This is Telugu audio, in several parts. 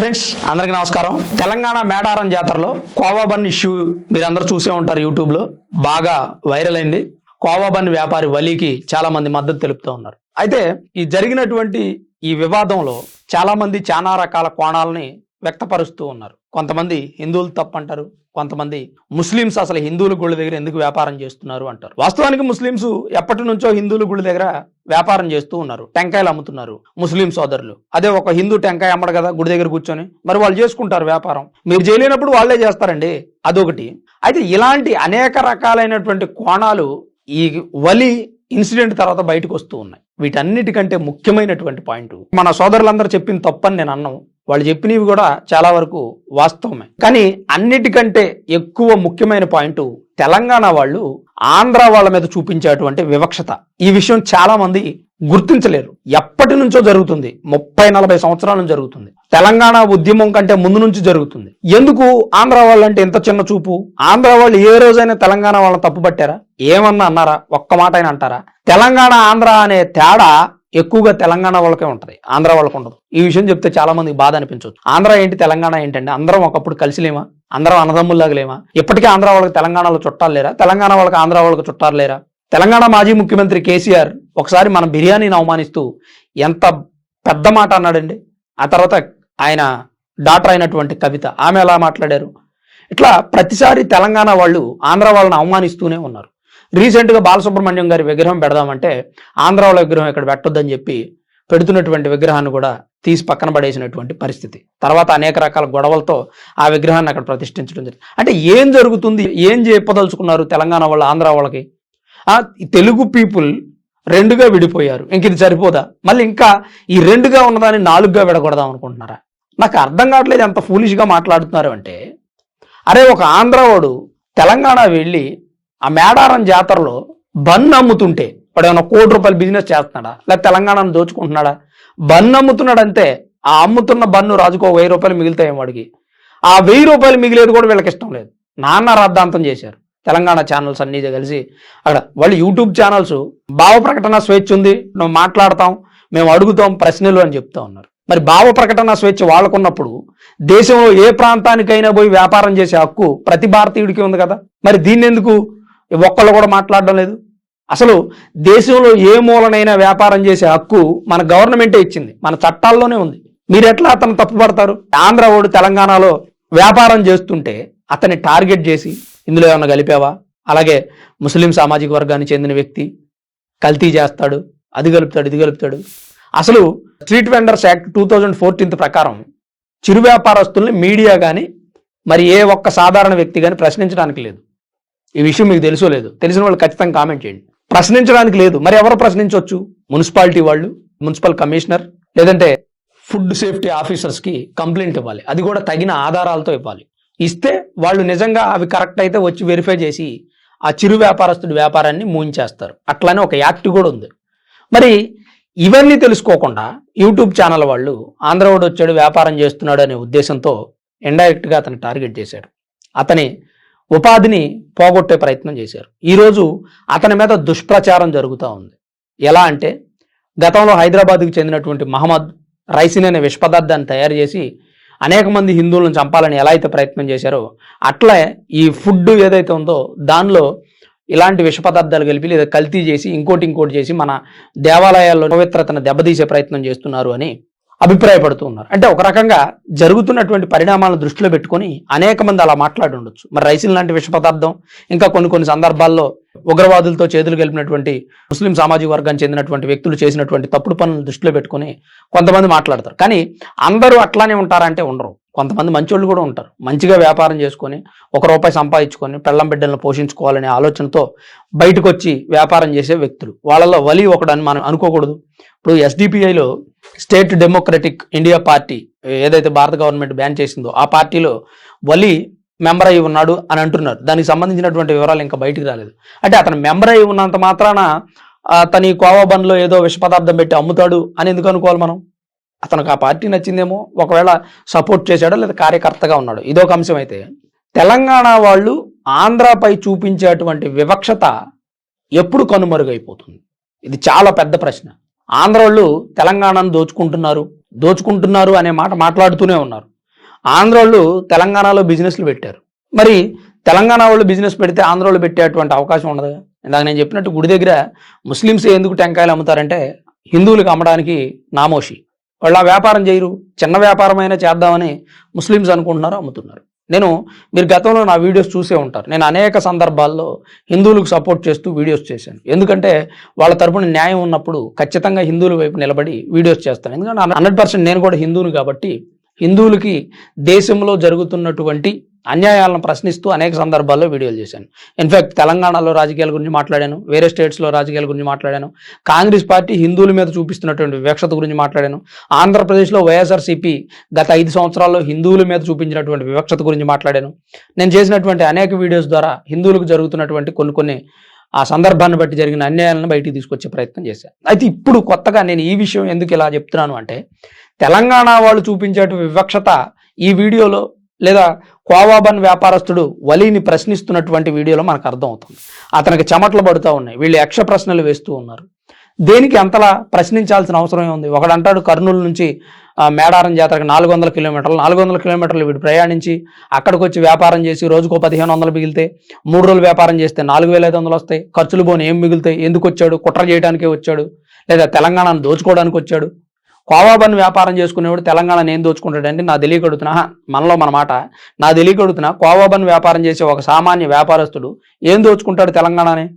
ఫ్రెండ్స్ అందరికీ నమస్కారం. తెలంగాణ మేడారం జాతరలో కోవాబన్ ఇష్యూ మీరందరూ చూసే ఉంటారు యూట్యూబ్లో బాగా వైరల్ అయింది. కోవాబన్ వ్యాపారి వలీకి చాలా మంది మద్దతు తెలుపుతూ ఉన్నారు. అయితే ఈ జరిగినటువంటి ఈ వివాదంలో చాలా మంది చాలా రకాల కోణాలని వ్యక్తపరుస్తూ ఉన్నారు. కొంతమంది హిందువులు తప్పంటారు కొంతమంది ముస్లిమ్స్ అసలు హిందువుల గుళ్ళ దగ్గర ఎందుకు వ్యాపారం చేస్తున్నారు అంటారు. వాస్తవానికి ముస్లిమ్స్ ఎప్పటి నుంచో హిందువుల గుళ్ళ దగ్గర వ్యాపారం చేస్తూ ఉన్నారు. టెంకాయలు అమ్ముతున్నారు ముస్లిం సోదరులు. అదే ఒక హిందూ టెంకాయ అమ్మడు కదా గుడి దగ్గర కూర్చొని. మరి వాళ్ళు చేసుకుంటారు వ్యాపారం. మీరు చేయలేనప్పుడు వాళ్ళే చేస్తారండి. అదొకటి. అయితే ఇలాంటి అనేక రకాలైనటువంటి కోణాలు ఈ వలి ఇన్సిడెంట్ తర్వాత బయటకు వస్తూ ఉన్నాయి. వీటన్నిటికంటే ముఖ్యమైనటువంటి పాయింట్. మన సోదరులందరూ చెప్పిన తప్పని నేను అన్నాం. వాళ్ళు చెప్పినవి కూడా చాలా వరకు వాస్తవమే. కానీ అన్నిటికంటే ఎక్కువ ముఖ్యమైన పాయింట్ తెలంగాణ వాళ్ళు ఆంధ్ర వాళ్ళ మీద చూపించేటువంటి వివక్షత. ఈ విషయం చాలా మంది గుర్తించలేరు. ఎప్పటి నుంచో జరుగుతుంది. ముప్పై నలభై సంవత్సరాల నుంచి జరుగుతుంది. తెలంగాణ ఉద్యమం కంటే ముందు నుంచి జరుగుతుంది. ఎందుకు ఆంధ్ర వాళ్ళంటే ఇంత చిన్న చూపు? ఆంధ్ర వాళ్ళు ఏ రోజైనా తెలంగాణ వాళ్ళని తప్పుపట్టారా? ఏమన్నా అన్నారా? ఒక్క మాట అయినా అంటారా? తెలంగాణ ఆంధ్ర అనే తేడా ఎక్కువగా తెలంగాణ వాళ్ళకే ఉంటుంది ఆంధ్ర వాళ్ళకు ఉండదు. ఈ విషయం చెప్తే చాలా మందికి బాధ అనిపించవచ్చు. ఆంధ్ర ఏంటి తెలంగాణ ఏంటంటే అందరం ఒకప్పుడు కలిసిలేమా అందరం అన్నదమ్ముల్లాగా లేమా? ఇప్పటికే ఆంధ్ర వాళ్ళకి తెలంగాణలో చుట్టాలు లేరా? తెలంగాణ వాళ్ళకి ఆంధ్ర వాళ్ళకి చుట్టాలు లేరా? తెలంగాణ మాజీ ముఖ్యమంత్రి కేసీఆర్ ఒకసారి మన బిర్యానీని అవమానిస్తూ ఎంత పెద్ద మాట అన్నాడండి. ఆ తర్వాత ఆయన డాటర్ అయినటువంటి కవిత ఆమె ఎలా మాట్లాడారు? ఇట్లా ప్రతిసారి తెలంగాణ వాళ్ళు ఆంధ్ర వాళ్ళని అవమానిస్తూనే ఉన్నారు. రీసెంట్గా బాలసుబ్రహ్మణ్యం గారి విగ్రహం పెడదామంటే ఆంధ్ర వాళ్ళ విగ్రహం ఇక్కడ పెట్టొద్దని చెప్పి పెడుతున్నటువంటి విగ్రహాన్ని కూడా తీసి పక్కన పడేసినటువంటి పరిస్థితి. తర్వాత అనేక రకాల గొడవలతో ఆ విగ్రహాన్ని అక్కడ ప్రతిష్ఠించడం జరిగింది. అంటే ఏం జరుగుతుంది? ఏం చెప్పదలుచుకున్నారు తెలంగాణ వాళ్ళు ఆంధ్ర వాళ్ళకి? తెలుగు పీపుల్ రెండుగా విడిపోయారు. ఇంక ఇది సరిపోదా? మళ్ళీ ఇంకా ఈ రెండుగా ఉన్నదాన్ని నాలుగుగా విడగొడదాం అనుకుంటున్నారా? నాకు అర్థం కావట్లేదు ఎంత ఫూలిష్గా మాట్లాడుతున్నారు అంటే అరే ఒక ఆంధ్రవాడు తెలంగాణ వెళ్ళి ఆ మేడారం జాతరలో బన్ అమ్ముతుంటే వాడు ఏమైనా కోటి రూపాయలు బిజినెస్ చేస్తున్నాడా? లేకపోతే తెలంగాణను దోచుకుంటున్నాడా? బన్ అమ్ముతున్నాడు ఆ అమ్ముతున్న బన్ను రాజుకో వెయ్యి రూపాయలు మిగులుతాయి వాడికి. ఆ వెయ్యి రూపాయలు మిగిలేదు కూడా వీళ్ళకి ఇష్టం లేదు. నాన్న రాద్ధాంతం చేశారు. తెలంగాణ ఛానల్స్ అన్ని కలిసి అక్కడ వాళ్ళు యూట్యూబ్ ఛానల్స్ భావ ప్రకటన స్వేచ్ఛ ఉంది నువ్వు మాట్లాడతాం మేము అడుగుతాం ప్రశ్నలు అని చెప్తా ఉన్నారు. మరి భావ ప్రకటన స్వేచ్ఛ వాళ్ళకున్నప్పుడు దేశంలో ఏ ప్రాంతానికైనా పోయి వ్యాపారం చేసే హక్కు ప్రతి భారతీయుడికి ఉంది కదా? మరి దీన్ని ఎందుకు ఒక్కళ్ళు కూడా మాట్లాడడం లేదు. అసలు దేశంలో ఏ మూలనైనా వ్యాపారం చేసే హక్కు మన గవర్నమెంటే ఇచ్చింది. మన చట్టాల్లోనే ఉంది. మీరు ఎట్లా అతను తప్పుపడతారు ఆంధ్ర ఓడు తెలంగాణలో వ్యాపారం చేస్తుంటే అతన్ని టార్గెట్ చేసి ఇందులో ఏమన్నా కలిపావా? అలాగే ముస్లిం సామాజిక వర్గానికి చెందిన వ్యక్తి కల్తీ చేస్తాడు అది కలుపుతాడు ఇది కలుపుతాడు. అసలు street vendors act two thousand fourteenth ప్రకారం చిరు వ్యాపారస్తుల్ని మీడియా కానీ మరి ఏ ఒక్క సాధారణ వ్యక్తి కానీ ప్రశ్నించడానికి లేదు. ఈ విషయం మీకు తెలుసో లేదు? తెలిసిన వాళ్ళు ఖచ్చితంగా కామెంట్ చేయండి. ప్రశ్నించడానికి లేదు. మరి ఎవరు ప్రశ్నించవచ్చు మున్సిపాలిటీ వాళ్ళు మున్సిపల్ కమిషనర్ లేదంటే ఫుడ్ సేఫ్టీ ఆఫీసర్స్కి కంప్లైంట్ ఇవ్వాలి. అది కూడా తగిన ఆధారాలతో ఇవ్వాలి. ఇస్తే వాళ్ళు నిజంగా అవి కరెక్ట్ అయితే వచ్చి వెరిఫై చేసి ఆ చిరు వ్యాపారస్తుడి వ్యాపారాన్ని మూయించేస్తారు. అట్లానే ఒక యాక్ట్ కూడా ఉంది. మరి ఇవన్నీ తెలుసుకోకుండా యూట్యూబ్ ఛానల్ వాళ్ళు ఆంధ్రవాడు వచ్చాడు వ్యాపారం చేస్తున్నాడు అనే ఉద్దేశంతో ఇండైరెక్ట్గా అతను టార్గెట్ చేశాడు అతని ఉపాధిని పోగొట్టే ప్రయత్నం చేశారు. ఈరోజు అతని మీద దుష్ప్రచారం జరుగుతూ ఉంది. ఎలా అంటే గతంలో హైదరాబాద్కు చెందినటువంటి మహమ్మద్ రైసిన్ అనే విష పదార్థాన్ని తయారు చేసి అనేక మంది హిందువులను చంపాలని ఎలా అయితే ప్రయత్నం చేశారో అట్లే ఈ ఫుడ్ ఏదైతే ఉందో దానిలో ఇలాంటి విష పదార్థాలు కలిపి లేదా కల్తీ చేసి ఇంకోటి ఇంకోటి చేసి మన దేవాలయాల్లో పవిత్రతను దెబ్బతీసే ప్రయత్నం చేస్తున్నారు అని అభిప్రాయపడుతూ ఉన్నారు అంటే ఒక రకంగా జరుగుతున్నటువంటి పరిణామాలను దృష్టిలో పెట్టుకొని అనేక మంది అలా మాట్లాడి ఉండొచ్చు. మరి రైసిన్ లాంటి విష పదార్థం ఇంకా కొన్ని కొన్ని సందర్భాల్లో ఉగ్రవాదులతో చేతులు గెలిపినటువంటి ముస్లిం సామాజిక వర్గానికి చెందినటువంటి వ్యక్తులు చేసినటువంటి తప్పుడు పనులను దృష్టిలో పెట్టుకొని కొంతమంది మాట్లాడతారు. కానీ అందరూ అట్లానే ఉంటారంటే ఉండరు. కొంతమంది మంచోళ్ళు కూడా ఉంటారు. మంచిగా వ్యాపారం చేసుకొని ఒక రూపాయి సంపాదించుకొని పెళ్ళం బిడ్డలను పోషించుకోవాలనే ఆలోచనతో బయటకు వచ్చి వ్యాపారం చేసే వ్యక్తులు. వాళ్ళలో వలి ఒకడని మనం అనుకోకూడదు. ఇప్పుడు ఎస్డిపిఐలో స్టేట్ డెమోక్రటిక్ ఇండియా పార్టీ ఏదైతే భారత గవర్నమెంట్ బ్యాన్ చేసిందో ఆ పార్టీలో వలి మెంబర్ అయి ఉన్నాడు అని అంటున్నారు. దానికి సంబంధించినటువంటి వివరాలు ఇంకా బయటికి రాలేదు. అంటే అతను మెంబర్ అయి ఉన్నంత మాత్రాన తన కోవా బండ్లో ఏదో విష పదార్థం పెట్టి అమ్ముతాడు అని ఎందుకు అనుకోవాలి మనం? అతనికి ఆ పార్టీ నచ్చిందేమో ఒకవేళ సపోర్ట్ చేశాడో లేదా కార్యకర్తగా ఉన్నాడు. ఇదొక అంశం అయితే. తెలంగాణ వాళ్ళు ఆంధ్రాపై చూపించేటువంటి వివక్షత ఎప్పుడు కనుమరుగైపోతుంది? ఇది చాలా పెద్ద ప్రశ్న. ఆంధ్ర వాళ్ళు తెలంగాణను దోచుకుంటున్నారు దోచుకుంటున్నారు అనే మాట మాట్లాడుతూనే ఉన్నారు. ఆంధ్ర వాళ్ళు తెలంగాణలో బిజినెస్లు పెట్టారు. మరి తెలంగాణ వాళ్ళు బిజినెస్ పెడితే ఆంధ్ర వాళ్ళు పెట్టేటువంటి అవకాశం ఉండదు ఇందాక నేను చెప్పినట్టు గుడి దగ్గర ముస్లిమ్స్ ఎందుకు టెంకాయలు అమ్ముతారంటే హిందువులకు అమ్మడానికి నామోషి. వాళ్ళు ఆ వ్యాపారం చేయరు. చిన్న వ్యాపారమైనా చేద్దామని ముస్లిమ్స్ అనుకుంటున్నారు అమ్ముతున్నారు. నేను మీరు గతంలో నా వీడియోస్ చూసే ఉంటారు. నేను అనేక సందర్భాల్లో హిందువులకు సపోర్ట్ చేస్తూ వీడియోస్ చేశాను. ఎందుకంటే వాళ్ళ తరపున న్యాయం ఉన్నప్పుడు ఖచ్చితంగా హిందువుల వైపు నిలబడి వీడియోస్ చేస్తాను. ఎందుకంటే హండ్రెడ్ పర్సెంట్ నేను కూడా హిందువుని కాబట్టి హిందువులకి దేశంలో జరుగుతున్నటువంటి అన్యాయాలను ప్రశ్నిస్తూ అనేక సందర్భాల్లో వీడియోలు చేశాను. ఇన్ఫాక్ట్ తెలంగాణలో రాజకీయాల గురించి మాట్లాడాను. వేరే స్టేట్స్లో రాజకీయాల గురించి మాట్లాడాను. కాంగ్రెస్ పార్టీ హిందువుల మీద చూపిస్తున్నటువంటి వివక్షత గురించి మాట్లాడాను. ఆంధ్రప్రదేశ్లో వైఎస్ఆర్సీపీ గత ఐదు సంవత్సరాల్లో హిందువుల మీద చూపించినటువంటి వివక్షత గురించి మాట్లాడాను. నేను చేసినటువంటి అనేక వీడియోస్ ద్వారా హిందువులకు జరుగుతున్నటువంటి కొన్ని కొన్ని ఆ సందర్భాన్ని బట్టి జరిగిన అన్యాయాలను బయటికి తీసుకొచ్చే ప్రయత్నం చేశాను అయితే ఇప్పుడు కొత్తగా నేను ఈ విషయం ఎందుకు ఇలా చెప్తున్నాను అంటే తెలంగాణ వాళ్ళు చూపించేటువంటి వివక్షత ఈ వీడియోలో లేదా కోవాబన్ వ్యాపారస్తుడు వలీని ప్రశ్నిస్తున్నటువంటి వీడియోలో మనకు అర్థమవుతుంది. అతనికి చెమటలు పడుతూ ఉన్నాయి. వీళ్ళు యక్ష ప్రశ్నలు వేస్తూ ఉన్నారు. దేనికి అంతలా ప్రశ్నించాల్సిన అవసరం ఉంది ఒకడంటాడు కర్నూలు నుంచి మేడారం జాతరకు నాలుగు వందల కిలోమీటర్లు. నాలుగు వందల కిలోమీటర్లు వీడు ప్రయాణించి అక్కడికి వచ్చి వ్యాపారం చేసి రోజుకో పదిహేను వందలు మిగిలితే మూడు రోజులు వ్యాపారం చేస్తే నాలుగు వేల ఐదు వందలు వస్తాయి. ఖర్చులు పోని ఏం మిగులుతాయి ఎందుకు వచ్చాడు? కుట్ర చేయడానికే వచ్చాడు. లేదా తెలంగాణను దోచుకోవడానికి వచ్చాడు. కోవాబన్ వ్యాపారం చేసుకునేవాడు తెలంగాణ నేను దోచుకుంటాడంటే నా తెలియకడుతున్నా మనలో మన మాట. నా తెలియకడుతున్నా కోవాబన్ వ్యాపారం చేసే ఒక సామాన్య వ్యాపారస్తుడు ఏం దోచుకుంటాడు తెలంగాణని?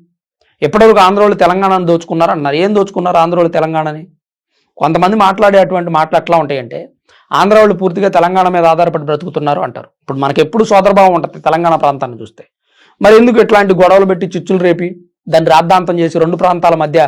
ఎప్పటివరకు ఆంధ్రోళ్ళు తెలంగాణను దోచుకున్నారు? అన్నారు ఏం దోచుకున్నారు ఆంధ్రోళ్ళు తెలంగాణని? కొంతమంది మాట్లాడే అటువంటి మాటలు ఎట్లా ఉంటాయంటే ఆంధ్ర వాళ్ళు పూర్తిగా తెలంగాణ మీద ఆధారపడి బ్రతుకుతున్నారు అంటారు. ఇప్పుడు మనకి ఎప్పుడు సోదరభావం ఉంటుంది తెలంగాణ ప్రాంతాన్ని చూస్తే. మరి ఎందుకు ఇట్లాంటి గొడవలు పెట్టి చిచ్చులు రేపి దాన్ని రాద్ధాంతం చేసి రెండు ప్రాంతాల మధ్య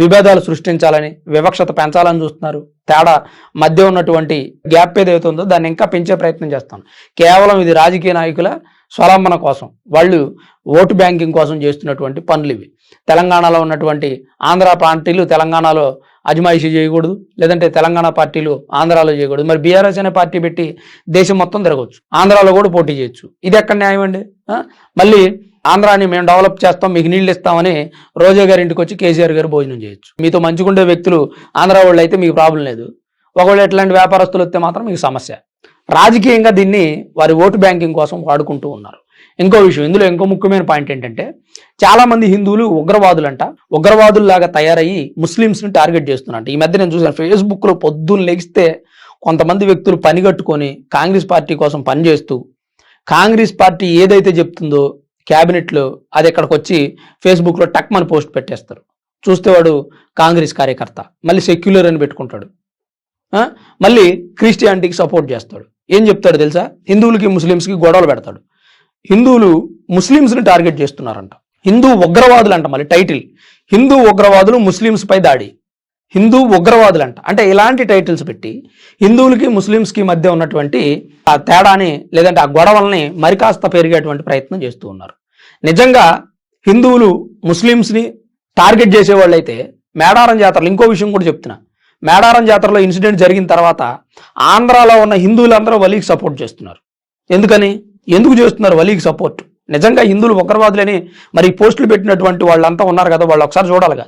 విభేదాలు సృష్టించాలని వివక్షత పెంచాలని చూస్తున్నారు. తేడా మధ్య ఉన్నటువంటి గ్యాప్ ఏదైతే ఉందో దాన్ని ఇంకా పెంచే ప్రయత్నం చేస్తాను కేవలం ఇది రాజకీయ నాయకుల స్వలంబన కోసం వాళ్ళు ఓటు బ్యాంకింగ్ కోసం చేస్తున్నటువంటి పనులు ఇవి. తెలంగాణలో ఉన్నటువంటి ఆంధ్ర పార్టీలు తెలంగాణలో అజమాయిషీ చేయకూడదు లేదంటే తెలంగాణ పార్టీలు ఆంధ్రాలో చేయకూడదు. మరి బీఆర్ఎస్ అనే పార్టీ పెట్టి దేశం మొత్తం తిరగవచ్చు ఆంధ్రాలో కూడా పోటీ చేయొచ్చు. ఇది ఎక్కడ న్యాయం అండి? మళ్ళీ ఆంధ్రాని మేము డెవలప్ చేస్తాం మీకు నీళ్ళు ఇస్తామని రోజా గారి ఇంటికి వచ్చి కేసీఆర్ గారు భోజనం చేయొచ్చు. మీతో మంచిగుండే వ్యక్తులు ఆంధ్ర వాళ్ళు అయితే మీకు ప్రాబ్లం లేదు. ఒకవేళ ఎట్లాంటి వ్యాపారస్తులు వస్తే మాత్రం మీకు సమస్య. రాజకీయంగా దీన్ని వారి ఓటు బ్యాంకింగ్ కోసం వాడుకుంటూ ఉన్నారు. ఇంకో విషయం ఇందులో ఇంకో ముఖ్యమైన పాయింట్ ఏంటంటే చాలా మంది హిందువులు ఉగ్రవాదులంట. ఉగ్రవాదుల్లాగా తయారయ్యి ముస్లిమ్స్ని టార్గెట్ చేస్తున్నారంట ఈ మధ్య నేను చూసాను ఫేస్బుక్లో పొద్దున్న లెగిస్తే కొంతమంది వ్యక్తులు పని కట్టుకొని కాంగ్రెస్ పార్టీ కోసం పనిచేస్తూ కాంగ్రెస్ పార్టీ ఏదైతే చెప్తుందో క్యాబినెట్లో అది ఇక్కడికి వచ్చి ఫేస్బుక్లో టక్మని పోస్ట్ పెట్టేస్తారు. చూస్తే వాడు కాంగ్రెస్ కార్యకర్త. మళ్ళీ సెక్యులర్ అని పెట్టుకుంటాడు. మళ్ళీ క్రిస్టియానిటీకి సపోర్ట్ చేస్తాడు. ఏం చెప్తాడు తెలుసా? హిందువులకి ముస్లిమ్స్కి గొడవలు పెడతాడు. హిందువులు ముస్లిమ్స్ని టార్గెట్ చేస్తున్నారంట. హిందూ ఉగ్రవాదులు అంట మళ్ళీ టైటిల్. హిందూ ఉగ్రవాదులు ముస్లిమ్స్పై దాడి. హిందూ ఉగ్రవాదులు అంట అంటే ఇలాంటి టైటిల్స్ పెట్టి హిందువులకి ముస్లిమ్స్కి మధ్య ఉన్నటువంటి ఆ తేడాని లేదంటే ఆ గొడవల్ని మరికాస్త పెరిగేటువంటి ప్రయత్నం చేస్తూ ఉన్నారు. నిజంగా హిందువులు ముస్లిమ్స్ని టార్గెట్ చేసేవాళ్ళైతే మేడారం జాతరలు ఇంకో విషయం కూడా చెప్తున్నా. మేడారం జాతరలో ఇన్సిడెంట్ జరిగిన తర్వాత ఆంధ్రాలో ఉన్న హిందువులందరూ వలీకి సపోర్ట్ చేస్తున్నారు. ఎందుకని? ఎందుకు చేస్తున్నారు వలీకి సపోర్ట్? నిజంగా హిందువులు ఉగ్రవాదులని మరి పోస్టులు పెట్టినటువంటి వాళ్ళంతా ఉన్నారు కదా వాళ్ళు ఒకసారి చూడాలిగా.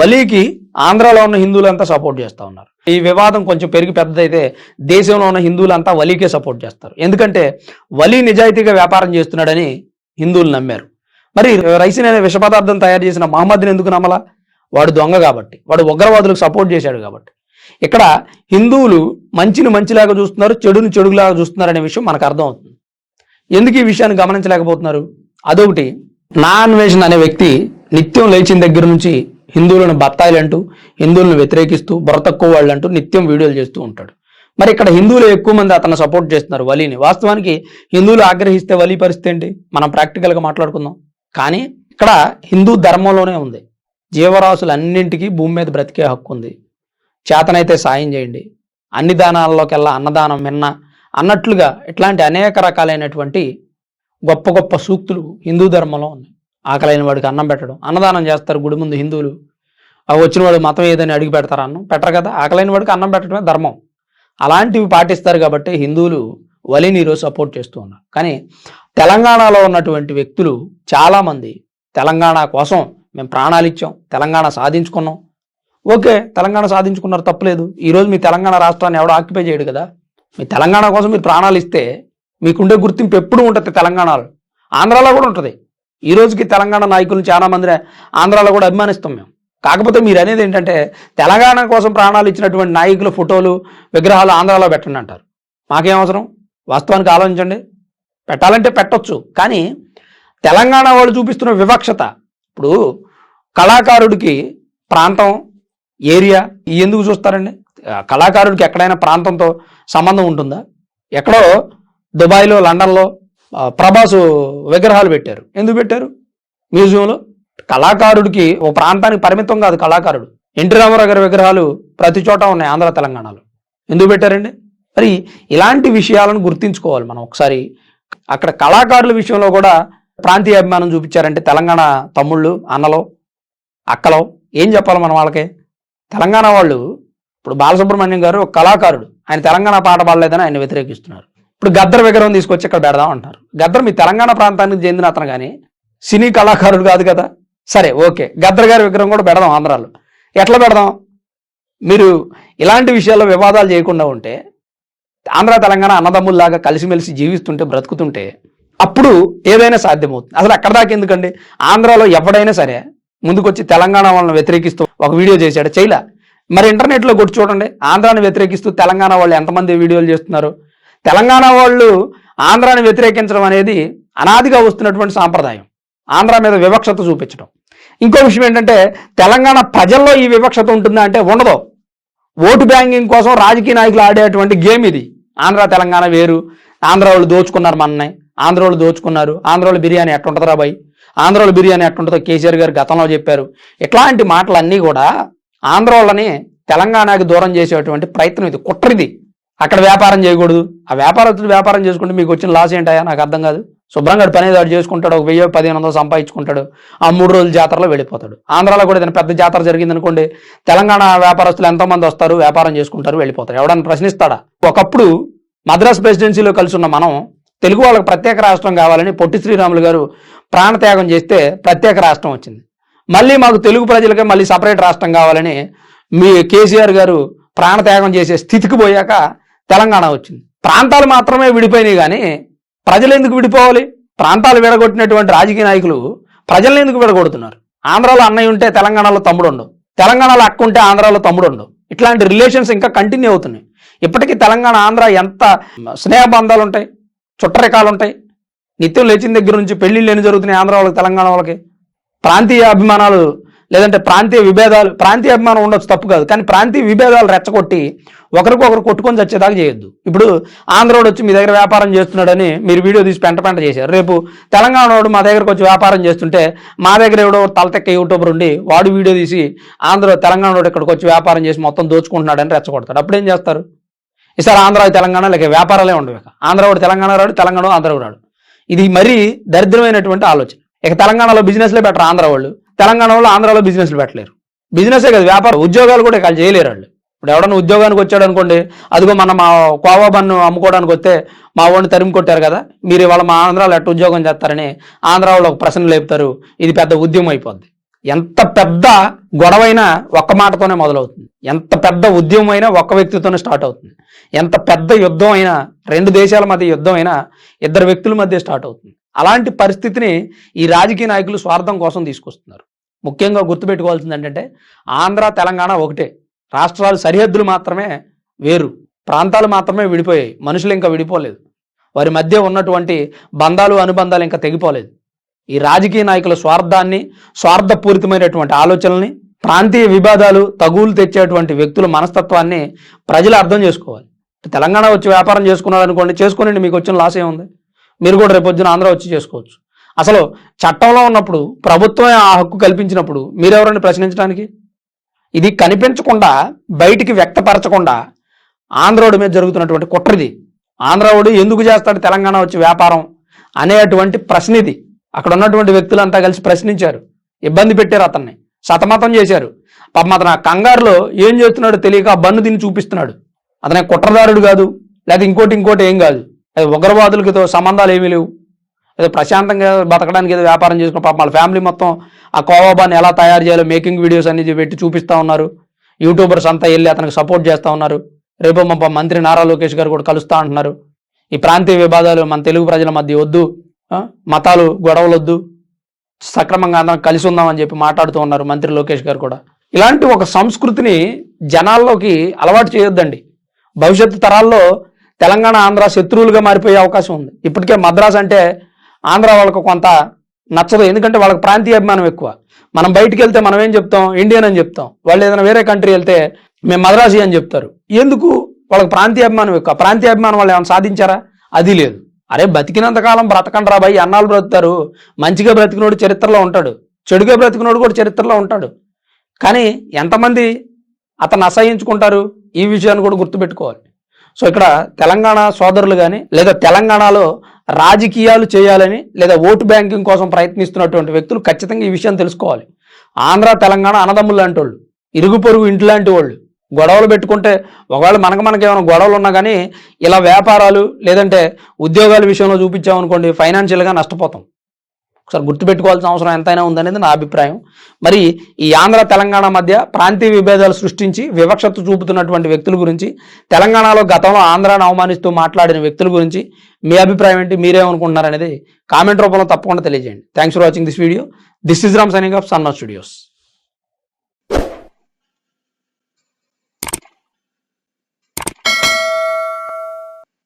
వలీకి ఆంధ్రాలో ఉన్న హిందువులంతా సపోర్ట్ చేస్తూ ఉన్నారు. ఈ వివాదం కొంచెం పెరిగి పెద్దదైతే దేశంలో ఉన్న హిందువులంతా వలీకే సపోర్ట్ చేస్తారు. ఎందుకంటే వలీ నిజాయితీగా వ్యాపారం చేస్తున్నాడని హిందువులు నమ్మారు. మరి రైసిన్ అనే విష పదార్థం తయారు చేసిన మహమ్మద్ని ఎందుకు నమ్మలా? వాడు దొంగ కాబట్టి వాడు ఉగ్రవాదులకు సపోర్ట్ చేశాడు కాబట్టి. ఇక్కడ హిందువులు మంచిని మంచిలాగా చూస్తున్నారు చెడుని చెడులాగా చూస్తున్నారు అనే విషయం మనకు అర్థమవుతుంది. ఎందుకు ఈ విషయాన్ని గమనించలేకపోతున్నారు? అదొకటి. నా అన్వేషణ అనే వ్యక్తి నిత్యం లేచిన దగ్గర నుంచి హిందువులను బత్తాయిలు అంటూ హిందువులను వ్యతిరేకిస్తూ బుర్ర తక్కువ వాళ్ళు అంటూ నిత్యం వీడియోలు చేస్తూ ఉంటాడు. మరి ఇక్కడ హిందువులు ఎక్కువ మంది అతను సపోర్ట్ చేస్తున్నారు వలీని. వాస్తవానికి హిందువులు ఆగ్రహిస్తే వలీ పరిస్థితి ఏంటి? మనం ప్రాక్టికల్గా మాట్లాడుకుందాం. కానీ ఇక్కడ హిందూ ధర్మంలోనే ఉంది. జీవరాశులన్నింటికీ భూమి మీద బ్రతికే హక్కు ఉంది. చేతనైతే సాయం చేయండి. అన్ని దానాల్లోకెల్లా అన్నదానం మిన్న అన్నట్లుగా ఇట్లాంటి అనేక రకాలైనటువంటి గొప్ప గొప్ప సూక్తులు హిందూ ధర్మంలో ఉన్నాయి. ఆకలైన వాడికి అన్నం పెట్టడం అన్నదానం చేస్తారు గుడి ముందు హిందువులు. ఆ వచ్చిన వాడు మతం ఏదని అడిగి పెడతారు అన్నం. పెట్టరు కదా. ఆకలైన వాడికి అన్నం పెట్టడమే ధర్మం. అలాంటివి పాటిస్తారు కాబట్టి హిందువులు వలిని ఈరోజు సపోర్ట్ చేస్తూ ఉన్నారు. కానీ తెలంగాణలో ఉన్నటువంటి వ్యక్తులు చాలామంది తెలంగాణ కోసం మేము ప్రాణాలు ఇచ్చాం తెలంగాణ సాధించుకున్నాం. ఓకే తెలంగాణ సాధించుకున్నారు తప్పలేదు. ఈరోజు మీ తెలంగాణ రాష్ట్రాన్ని ఎవడో ఆక్యుపై చేయడు కదా. మీ తెలంగాణ కోసం మీరు ప్రాణాలు ఇస్తే మీకుండే గుర్తింపు ఎప్పుడూ ఉంటుంది తెలంగాణలో. ఆంధ్రాలో కూడా ఉంటుంది. ఈ రోజుకి తెలంగాణ నాయకులను చాలామంది ఆంధ్రాలో కూడా అభిమానిస్తాం మేము. కాకపోతే మీరు అనేది ఏంటంటే తెలంగాణ కోసం ప్రాణాలు ఇచ్చినటువంటి నాయకుల ఫోటోలు విగ్రహాలు ఆంధ్రాలో పెట్టండి అంటారు. మాకేం అవసరం? వాస్తవానికి ఆలోచించండి. పెట్టాలంటే పెట్టొచ్చు. కానీ తెలంగాణ వాళ్ళు చూపిస్తున్న వివక్షత ఇప్పుడు కళాకారుడికి ప్రాంతం ఏరియా ఎందుకు చూస్తారండి? కళాకారుడికి ఎక్కడైనా ప్రాంతంతో సంబంధం ఉంటుందా? ఎక్కడో దుబాయ్లో లండన్లో ప్రభాసు ప్రభాస్ విగ్రహాలు పెట్టారు. ఎందుకు పెట్టారు? మ్యూజియంలో? కళాకారుడికి ఓ ప్రాంతానికి పరిమితం కాదు కళాకారుడు. ఎన్టీ రామారావు గారి విగ్రహాలు ప్రతి చోట ఉన్నాయి ఆంధ్ర తెలంగాణలో. ఎందుకు పెట్టారండి? మరి ఇలాంటి విషయాలను గుర్తించుకోవాలి మనం ఒకసారి. అక్కడ కళాకారుల విషయంలో కూడా ప్రాంతీయ అభిమానం చూపించారంటే తెలంగాణ తమ్ముళ్ళు అన్నలో అక్కలో ఏం చెప్పాలి మనం వాళ్ళకి? తెలంగాణ వాళ్ళు ఇప్పుడు బాలసుబ్రహ్మణ్యం గారు ఒక కళాకారుడు. ఆయన తెలంగాణ పాట పాడలేదని ఆయన వ్యతిరేకిస్తున్నారు. ఇప్పుడు గద్దర్ విగ్రహం తీసుకొచ్చి ఇక్కడ పెడదాం అంటారు. గద్దర్ మీ తెలంగాణ ప్రాంతానికి చెందిన అతను కానీ సినీ కళాకారుడు కాదు కదా? సరే ఓకే. గద్దర్ గారి విగ్రహం కూడా పెడదాం ఆంధ్రాలో. ఎట్లా పెడదాం? మీరు ఇలాంటి విషయాల్లో వివాదాలు చేయకుండా ఉంటే ఆంధ్ర తెలంగాణ అన్నదమ్ముల్లాగా కలిసిమెలిసి జీవిస్తుంటే బ్రతుకుతుంటే అప్పుడు ఏదైనా సాధ్యమవుతుంది. అసలు ఎక్కడ దాకా ఎందుకండి? ఆంధ్రాలో ఎవడైనా సరే ముందుకొచ్చి తెలంగాణ వాళ్ళని వ్యతిరేకిస్తూ ఒక వీడియో చేశాడు. చేయలే? మరి ఇంటర్నెట్లో కొట్టి చూడండి. ఆంధ్రాని వ్యతిరేకిస్తూ తెలంగాణ వాళ్ళు ఎంతమంది వీడియోలు చేస్తున్నారు? తెలంగాణ వాళ్ళు ఆంధ్రాని వ్యతిరేకించడం అనేది అనాదిగా వస్తున్నటువంటి సాంప్రదాయం. ఆంధ్ర మీద వివక్షత చూపించడం. ఇంకో విషయం ఏంటంటే తెలంగాణ ప్రజల్లో ఈ వివక్షత ఉంటుందా అంటే ఉండదు. ఓటు బ్యాంకింగ్ కోసం రాజకీయ నాయకులు ఆడేటువంటి గేమ్ ఇది. ఆంధ్ర తెలంగాణ వేరు. ఆంధ్ర వాళ్ళు దోచుకున్నారు మనని. ఆంధ్ర వాళ్ళు దోచుకున్నారు. ఆంధ్ర వాళ్ళు బిర్యానీ ఎట్టుంటుందిరా బాయ్? ఆంధ్ర వాళ్ళు బిర్యానీ ఎట్టుంటుందో కేసీఆర్ గారు గతంలో చెప్పారు. ఇట్లాంటి మాటలన్నీ కూడా ఆంధ్ర వాళ్ళని తెలంగాణకి దూరం చేసేటువంటి ప్రయత్నం ఇది కుట్రిది అక్కడ వ్యాపారం చేయకూడదు. ఆ వ్యాపారస్తుడు వ్యాపారం చేసుకుంటే మీకు వచ్చిన లాస్ ఏంటాయా నాకు అర్థం కాదు. శుభ్రంగా పని ఏదో చేసుకుంటాడు ఒక వెయ్యి పదిహేను వందలు సంపాదించుకుంటాడు. ఆ మూడు రోజుల జాతరలో వెళ్ళిపోతాడు. ఆంధ్రాలో కూడా ఏదైనా పెద్ద జాతర జరిగింది అనుకోండి తెలంగాణ వ్యాపారస్తులు ఎంతోమంది వస్తారు వ్యాపారం చేసుకుంటారు వెళ్ళిపోతారు. ఎవడన్నా ప్రశ్నిస్తాడా? ఒకప్పుడు మద్రాస్ ప్రెసిడెన్సీలో కలిసి ఉన్న మనం తెలుగు వాళ్ళకి ప్రత్యేక రాష్ట్రం కావాలని పొట్టి శ్రీరాములు గారు ప్రాణత్యాగం చేస్తే ప్రత్యేక రాష్ట్రం వచ్చింది. మళ్ళీ మాకు తెలుగు ప్రజలకే మళ్ళీ సపరేట్ రాష్ట్రం కావాలని మీ కేసీఆర్ గారు ప్రాణత్యాగం చేసే స్థితికి పోయాక తెలంగాణ వచ్చింది. ప్రాంతాలు మాత్రమే విడిపోయినాయి కానీ ప్రజలు ఎందుకు విడిపోవాలి? ప్రాంతాలు విడగొట్టినటువంటి రాజకీయ నాయకులు ప్రజలను ఎందుకు విడగొడుతున్నారు? ఆంధ్రాలో అన్నయ్య ఉంటే తెలంగాణలో తమ్ముడు ఉండవు. తెలంగాణలో అక్క ఉంటే ఆంధ్రాలో తమ్ముడు ఉండవు. ఇట్లాంటి రిలేషన్స్ ఇంకా కంటిన్యూ అవుతున్నాయి. ఇప్పటికీ తెలంగాణ ఆంధ్ర ఎంత స్నేహబంధాలు ఉంటాయి చుట్టరికాలు ఉంటాయి. నిత్యం లేచిన దగ్గర నుంచి పెళ్ళిళ్ళు ఎన్ని జరుగుతున్నాయి ఆంధ్ర వాళ్ళకి తెలంగాణ వాళ్ళకి? ప్రాంతీయ అభిమానాలు లేదంటే ప్రాంతీయ విభేదాలు ప్రాంతీయ అభిమానం ఉండొచ్చు తప్పు కాదు. కానీ ప్రాంతీయ విభేదాలు రెచ్చగొట్టి ఒకరికొకరు కొట్టుకొని చచ్చేదాకా చేయొద్దు. ఇప్పుడు ఆంధ్రోడు వచ్చి మీ దగ్గర వ్యాపారం చేస్తున్నాడని మీరు వీడియో తీసి పెంట పెంట చేశారు. రేపు తెలంగాణ వాడు మా దగ్గరకు వచ్చి వ్యాపారం చేస్తుంటే మా దగ్గర ఎవడో తలతెక్క యూట్యూబర్ ఉండి వాడు వీడియో తీసి ఆంధ్ర తెలంగాణ వాడు ఇక్కడికి వచ్చి వ్యాపారం చేసి మొత్తం దోచుకుంటున్నాడని రెచ్చగొడతాడు. అప్పుడు ఏం చేస్తారు? ఈసారి ఆంధ్ర తెలంగాణ లేక వ్యాపారాలే ఉండవు ఇక. ఆంధ్ర వాడు తెలంగాణ రాడు తెలంగాణ ఆంధ్రవాడు ఆంధ్ర రాడు. ఇది మరీ దరిద్రమైనటువంటి ఆలోచన. ఇక తెలంగాణలో బిజినెస్లే బెటర్ ఆంధ్ర వాళ్ళు. తెలంగాణ వాళ్ళు ఆంధ్రాలో బిజినెస్లు పెట్టలేరు. బిజినెసే కదా వ్యాపారం. ఉద్యోగాలు కూడా ఇక్కడ చేయలేరు వాళ్ళు. ఇప్పుడు ఎవడన్నా ఉద్యోగానికి వచ్చాడు అనుకోండి అదిగో మన మా కోవా బన్ను అమ్ముకోవడానికి వస్తే మా వాడిని తరిమి కొట్టారు కదా మీరు ఇవాళ మా ఆంధ్రాలో ఎట్ట ఉద్యోగం చేస్తారని ఆంధ్ర వాళ్ళు ఒక ప్రశ్న లేపుతారు. ఇది పెద్ద ఉద్యమం అయిపోద్ది. ఎంత పెద్ద గొడవైనా ఒక్క మాటతోనే మొదలవుతుంది. ఎంత పెద్ద ఉద్యమం అయినా ఒక్క వ్యక్తితోనే స్టార్ట్ అవుతుంది. ఎంత పెద్ద యుద్ధం అయినా రెండు దేశాల మధ్య యుద్ధం అయినా ఇద్దరు వ్యక్తుల మధ్య స్టార్ట్ అవుతుంది. అలాంటి పరిస్థితిని ఈ రాజకీయ నాయకులు స్వార్థం కోసం తీసుకొస్తున్నారు. ముఖ్యంగా గుర్తుపెట్టుకోవాల్సింది ఏంటంటే ఆంధ్ర తెలంగాణ ఒకటే. రాష్ట్రాలు సరిహద్దులు మాత్రమే వేరు. ప్రాంతాలు మాత్రమే విడిపోయాయి. మనుషులు ఇంకా విడిపోలేదు. వారి మధ్య ఉన్నటువంటి బంధాలు అనుబంధాలు ఇంకా తెగిపోలేదు. ఈ రాజకీయ నాయకుల స్వార్థాన్ని స్వార్థపూరితమైనటువంటి ఆలోచనల్ని ప్రాంతీయ వివాదాలు తగులు తెచ్చేటువంటి వ్యక్తుల మనస్తత్వాన్ని ప్రజలు అర్థం చేసుకోవాలి. తెలంగాణ వచ్చి వ్యాపారం చేసుకున్నారు అనుకోండి చేసుకోనండి మీకు వచ్చిన లాస్ ఏముంది? మీరు కూడా రేపొద్దున ఆంధ్ర వచ్చి చేసుకోవచ్చు. అసలు చట్టంలో ఉన్నప్పుడు ప్రభుత్వమే ఆ హక్కు కల్పించినప్పుడు మీరెవరిని ప్రశ్నించడానికి? ఇది కనిపించకుండా బయటికి వ్యక్తపరచకుండా ఆంధ్రోడి మీద జరుగుతున్నటువంటి కుట్రది. ఆంధ్రోడు ఎందుకు చేస్తాడు తెలంగాణ వచ్చి వ్యాపారం అనేటువంటి ప్రశ్న ఇది అక్కడ ఉన్నటువంటి వ్యక్తులంతా కలిసి ప్రశ్నించారు. ఇబ్బంది పెట్టారు అతన్ని. సతమతం చేశారు. పాపం అతను ఆ కంగారులో ఏం చేస్తున్నాడో తెలియక ఆ బన్ను తిని చూపిస్తున్నాడు. అతనే కుట్రదారుడు కాదు లేదా ఇంకోటి ఇంకోటి ఏం కాదు. అది ఉగ్రవాదులతో సంబంధాలు ఏమీ లేవు. ఏదో ప్రశాంతంగా బతకడానికి ఏదో వ్యాపారం చేసుకుని పాపం వాళ్ళ ఫ్యామిలీ మొత్తం ఆ కోవాబాన్ని ఎలా తయారు చేయాలో మేకింగ్ వీడియోస్ అన్ని పెట్టి చూపిస్తా ఉన్నారు. యూట్యూబర్స్ అంతా వెళ్ళి అతనికి సపోర్ట్ చేస్తూ ఉన్నారు. రేపు మా మంత్రి నారా లోకేష్ గారు కూడా కలుస్తా అంటున్నారు. ఈ ప్రాంతీయ వివాదాలు మన తెలుగు ప్రజల మధ్య వద్దు. మతాలు గొడవలు వద్దు సక్రమంగా అందరం కలిసి ఉందామని చెప్పి మాట్లాడుతూ ఉన్నారు మంత్రి లోకేష్ గారు కూడా. ఇలాంటి ఒక సంస్కృతిని జనాల్లోకి అలవాటు చేయొద్దండి. భవిష్యత్తు తరాల్లో తెలంగాణ ఆంధ్ర శత్రువులుగా మారిపోయే అవకాశం ఉంది. ఇప్పటికే మద్రాస్ అంటే ఆంధ్ర వాళ్ళకు కొంత నచ్చదు. ఎందుకంటే వాళ్ళకి ప్రాంతీయ అభిమానం ఎక్కువ. మనం బయటికి వెళ్తే మనం ఏం చెప్తాం? ఇండియన్ అని చెప్తాం. వాళ్ళు ఏదైనా వేరే కంట్రీ వెళ్తే మేము మద్రాసి అని చెప్తారు. ఎందుకు? వాళ్ళకి ప్రాంతీయ అభిమానం ఎక్కువ. ప్రాంతీయ అభిమానం వాళ్ళు ఏమైనా సాధించారా? అది లేదు. అరే బతికినంత కాలం బ్రతకండి రా బాయ్ అన్నాళ్ళు బ్రతుకుతారు. మంచిగా బ్రతికినోడు చరిత్రలో ఉంటాడు. చెడుగా బ్రతికినోడు కూడా చరిత్రలో ఉంటాడు. కానీ ఎంతమంది అతను అసహించుకుంటారు? ఈ విషయాన్ని కూడా గుర్తుపెట్టుకోవాలి. సో ఇక్కడ తెలంగాణ సోదరులు కానీ లేదా తెలంగాణలో రాజకీయాలు చేయాలని లేదా ఓటు బ్యాంకింగ్ కోసం ప్రయత్నిస్తున్నటువంటి వ్యక్తులు ఖచ్చితంగా ఈ విషయం తెలుసుకోవాలి. ఆంధ్ర తెలంగాణ అన్నదమ్ములు లాంటి వాళ్ళు ఇరుగు పొరుగు ఇంటి లాంటి వాళ్ళు. గొడవలు పెట్టుకుంటే ఒకవేళ మనకు మనకి ఏమైనా గొడవలు ఉన్నా కానీ ఇలా వ్యాపారాలు లేదంటే ఉద్యోగాల విషయంలో చూపించామనుకోండి ఫైనాన్షియల్గా నష్టపోతాం. ఒకసారి గుర్తుపెట్టుకోవాల్సిన అవసరం ఎంతైనా ఉందనేది నా అభిప్రాయం. మరి ఈ ఆంధ్ర తెలంగాణ మధ్య ప్రాంతీయ విభేదాలు సృష్టించి వివక్షత చూపుతున్నటువంటి వ్యక్తుల గురించి తెలంగాణలో గతంలో ఆంధ్రాను అవమానిస్తూ మాట్లాడిన వ్యక్తుల గురించి మీ అభిప్రాయం ఏంటి మీరేమనుకుంటున్నారు అనేది కామెంట్ రూపంలో తప్పకుండా తెలియజేయండి. Thanks for watching this video this is Ram signing off Sanma studios